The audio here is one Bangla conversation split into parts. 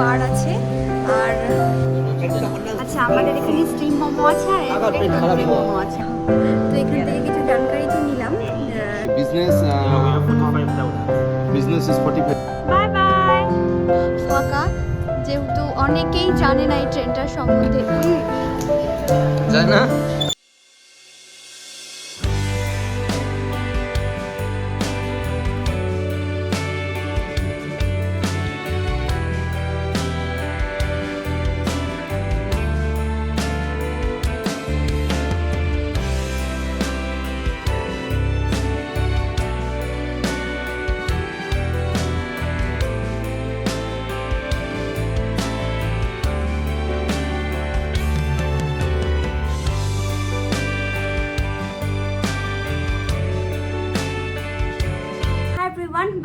বার আছে আর আচ্ছা আমাদের এখানে স্টিম মোমো আছে আর এখানে মোমো আছে। তো এখান থেকে কিছু জানকারি তো নিলাম uh, business is 45. By by ফাঁকা যেহেতু অনেকেই জানে না এই ট্রেনটার সম্বন্ধে। যায়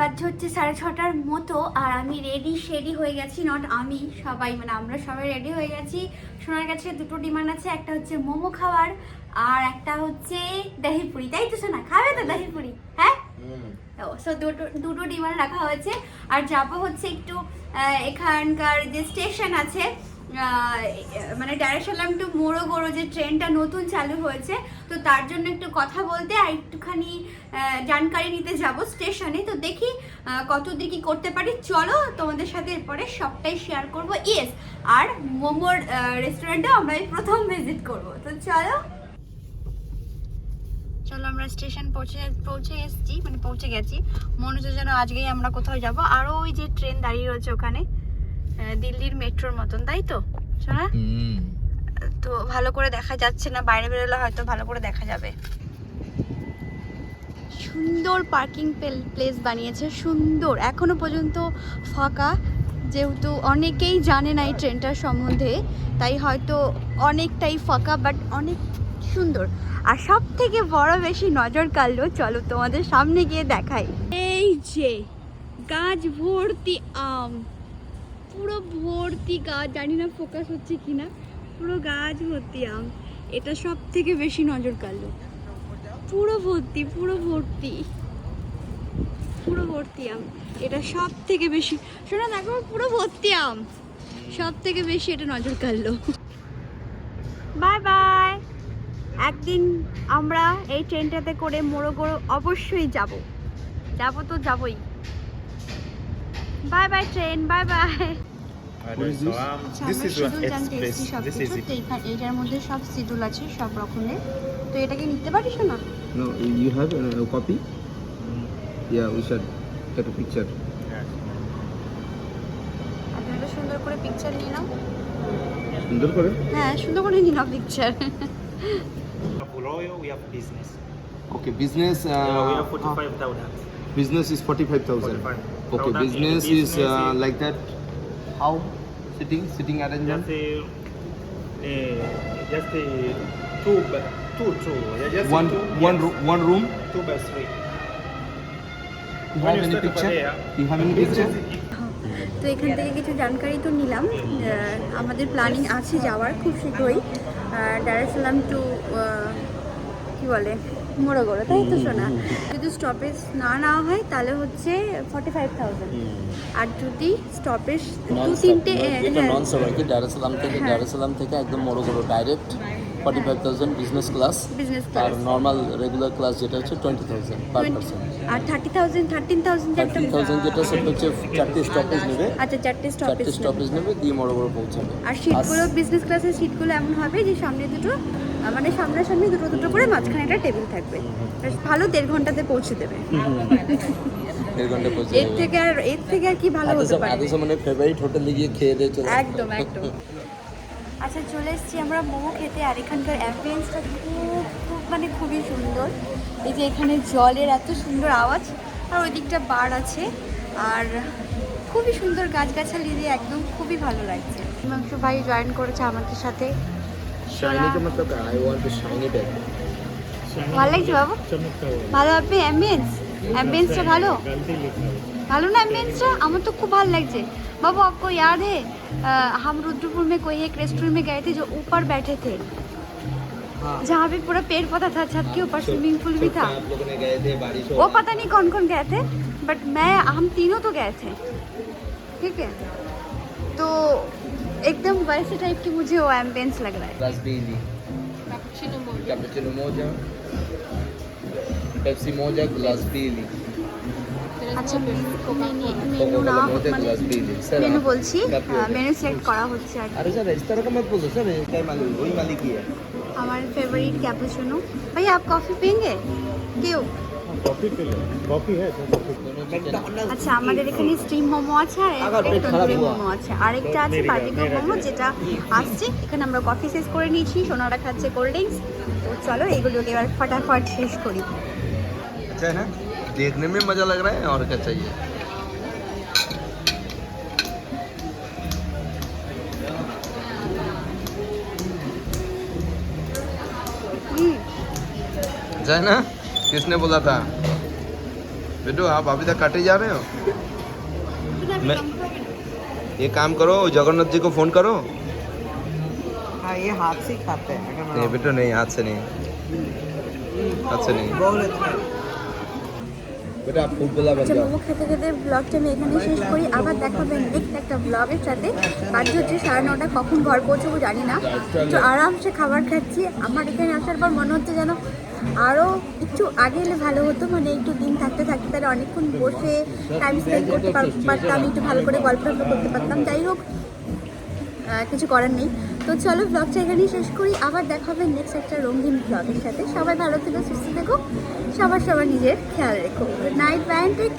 এভরিওয়ান বাজে হচ্ছে সাড়ে ছটার মতো আর আমি রেডি শেডি হয়ে গেছি নট আমি সবাই মানে আমরা সবাই রেডি হয়ে গেছি। সোনার কাছে দুটো ডিমান্ড আছে একটা হচ্ছে মোমো খাওয়ার আর একটা হচ্ছে দহিপুরি। তাই তো সোনা? খাবে তো দহিপুরি? হ্যাঁ? সো দুটো দুটো ডিমান্ড রাখা হয়েছে। আর যাব হচ্ছে একটু এখানকার যে স্টেশন আছে মানে ডাইরেকশন টু মোড়ো গোড়ো যে ট্রেনটা নতুন চালু হয়েছে, তো তার জন্য একটু কথা বলতে আর একটুখানি জানকারি নিতে যাব স্টেশনে। তো দেখি কত কি করতে পারি। চলো তোমাদের সাথে এরপরে সবটাই শেয়ার করব। ইয়েস আর মোমোর রেস্টুরেন্টেও আমরা প্রথম ভিজিট করব। তো চলো। চলো আমরা স্টেশন পৌঁছে পৌঁছে এসেছি মানে পৌঁছে গেছি। মনে হচ্ছে যেন আজকেই আমরা কোথাও যাব। আরও ওই যে ট্রেন দাঁড়িয়ে রয়েছে ওখানে। দিল্লির মেট্রোর মতন তাই তো? শোনা তো ভালো করে দেখা যাচ্ছে না বাইরে বেরোলে হয়তো ভালো করে দেখা যাবে। সুন্দর পার্কিং প্লেস বানিয়েছে সুন্দর। এখনও পর্যন্ত ফাঁকা যেহেতু অনেকেই জানে না এই ট্রেনটার সম্বন্ধে তাই হয়তো অনেকটাই ফাঁকা বাট অনেক সুন্দর। আর সব থেকে বড় বেশি নজর কাড়লো চলো তোমাদের সামনে গিয়ে দেখাই। এই যে গাছ ভর্তি আম। পুরো ভর্তি গাছ, জানি না ফোকাস হচ্ছে কিনা, পুরো গাছ ভর্তি আম। এটা সব থেকে বেশি নজর কাড়লো। পুরো ভর্তি পুরো ভর্তি। পুরো ভর্তি আম। এটা সব থেকে বেশি, শোনো দেখো পুরো ভর্তি আম। সব থেকে বেশি এটা নজর কাড়লো। Bye bye. একদিন আমরা এই ট্রেনটাতে করে মোড়োগোড়ো অবশ্যই যাব। যাব তো যাবই। By by train by by? আচ্ছা কিছু is it. তো এখানে এটার মধ্যে সব শিডিউল আছে সব রকমের তো এটাকে নিতে পারিস না No, you have a, a copy? Yeah, we should get a picture. আপনারা সুন্দর করে পিকচার নিয়ে নাও সুন্দর করে হ্যাঁ সুন্দর করে নিয়ে নাও picture Royal, we have business. Okay, business. Uh, yeah, we have 45,000. Business is 45,000. 45. Okay, Product business in is uh, is- like that. How? Sitting, sitting arrangement. Just a, a just a two, two, two. Yeah, just a One, two, one, yes, ro- one room. two by three. You When have you any start over picture? there, You have any picture? তো এখান থেকে কিছু জানকারি তো নিলাম আহ, আমাদের প্ল্যানিং আছে যাওয়ার খুব শীঘ্রই ডাইরেক্টলাম টু কি বলে মোড়োগড়ো তাই তো শোনা? যদি স্টপেজ না নেওয়া হয় তাহলে হচ্ছে ফর্টি ফাইভ থাউজেন্ড আর যদি স্টপেজ দু তিনটে এটা হ্যাঁ, নন আর থেকে একদম দারুসালাম থেকে একদম Morogoro direct forty five thousand business class business আর ক্লাস নর্মাল রেগুলার ক্লাস যেটা হচ্ছে টোয়েন্টি থাউজেন্ড পার পার্সন আর thirty thousand thirteen thousand thirty thousand যেটা সেটা হচ্ছে চারটে স্টপেজ নেবে। আচ্ছা চারটে স্টপেজ চারটে স্টপেজ নেবে দিয়ে মোড়োগড়ো পৌঁছাবে। আর সিটগুলো বিজনেস ক্লাসের সিটগুলো এমন হবে যে সামনে দুটো আহ, মানে সামনাসামনি দুটো দুটো করে মাঝখানে একটা টেবিল থাকবে। বেশ ভালো দেড় ঘন্টাতে পৌঁছে দেবে। দেড় ঘণ্টা পৌঁছে এর যাবে থেকে আর এর থেকে আর কি ভালো হতে পারে? মানে ফেভারিট হোটেলে গিয়ে খেয়ে দিয়ে চলে একদম একদম। আচ্ছা চলে এসেছি আমরা মোমো খেতে আর এখানকার অ্যাম্বিয়েন্সটা খুব খুব মানে খুবই সুন্দর। এই যে এখানে জলের এত সুন্দর আওয়াজ আর ওই দিকটা বার আছে আর খুবই সুন্দর গাছগাছালি দিয়ে একদম খুবই ভালো লাগছে। হিমাংশ ভাই জয়েন করেছে আমাদের সাথে। ভালো লাগছে বাবু? ভালো হবে অ্যাম্বিয়েন্স অ্যাম্বিয়েন্সটা ভালো ভালো না অ্যাম্বিয়েন্সটা আমার তো খুব ভালো লাগছে বাবু आपको याद है हम रुद्रपुर में कोई एक रेस्टोरेंट में गए थे जो ऊपर बैठे थे जहाँ पे पूरा पेड़ पौधा था छत के ऊपर स्विमिंग पूल भी था वो पता नहीं कौन कौन गए थे बट मैं हम तीनों तो गए थे ठीक है तो एकदम वैसे टाइप की मुझे वो एम्बियंस लग रहा है Raspberry. Cappuccino moja. Pepsi moja, glass Bailey. আচ্ছা মেনু Coca-Cola না moja, মানে glass Bailey. Sir, মেনু आप- বলছি Copy हो মেনু সিলেক্ট করা হচ্ছে আর কি। अरे सर इस तरह का मत बोलो सर क्या मालिक वही मालिक ही है আমার फेवरेट कैपुचिनो भैया आप कॉफी पियेंगे क्यों कॉफी पे लो कॉफी है तो कॉफी আচ্ছা আমাদের এখানে স্টিম মোমো আছে আর আবার পেট একটা খারাপ তন্দুরি হওয়া। মোমো আছে আরেকটা আছে মেরি বার্বিকিউ মেরি মোমো যেটা আসছে এখানে আমরা কফি শেষ করে নিয়েছি সোনারা খাচ্ছে কোল্ড ড্রিঙ্কস তো চলো এগুলোকে এবার ফটাফট শেষ করি अच्छा है ना? देखने में मज़ा लग रहा है और क्या चाहिए? अच्छा है ना किसने बोला था? बेटू आप अभी तक काटे जा रहे हो? मैं ये काम करो जगन्नाथ जी को फ़ोन करो। हाँ ये हाथ से खाते हैं नहीं बेटू नहीं हाथ से नहीं। हाथ से नहीं। মোমো খেতে খেতে ব্লগটা আমি এখানে শেষ করি। আবার দেখাবেন নেক্সট একটা ব্লগের সাথে। বাজে হচ্ছে সাড়ে নটা কখন ঘর পৌঁছবো জানি না। তো আরামসে খাবার খাচ্ছি। আমার এখানে আসার পর মনে হচ্ছে যেন আরও একটু আগে এলে ভালো হতো। মানে একটু দিন থাকতে থাকতে তাহলে অনেকক্ষণ বসে টাইম স্পেন্ড করতে পার- পারতাম একটু ভালো করে গল্প করতে পারতাম। যাই হোক কিছু করার নেই। তো চলো ব্লগটা এখানেই শেষ করি। আবার দেখা হবে নেক্সট একটা রঙিন ব্লগের সাথে। সবাই ভালো থেকো, সুস্থ থেকো। সবার সবার নিজের খেয়াল রেখো। Night band take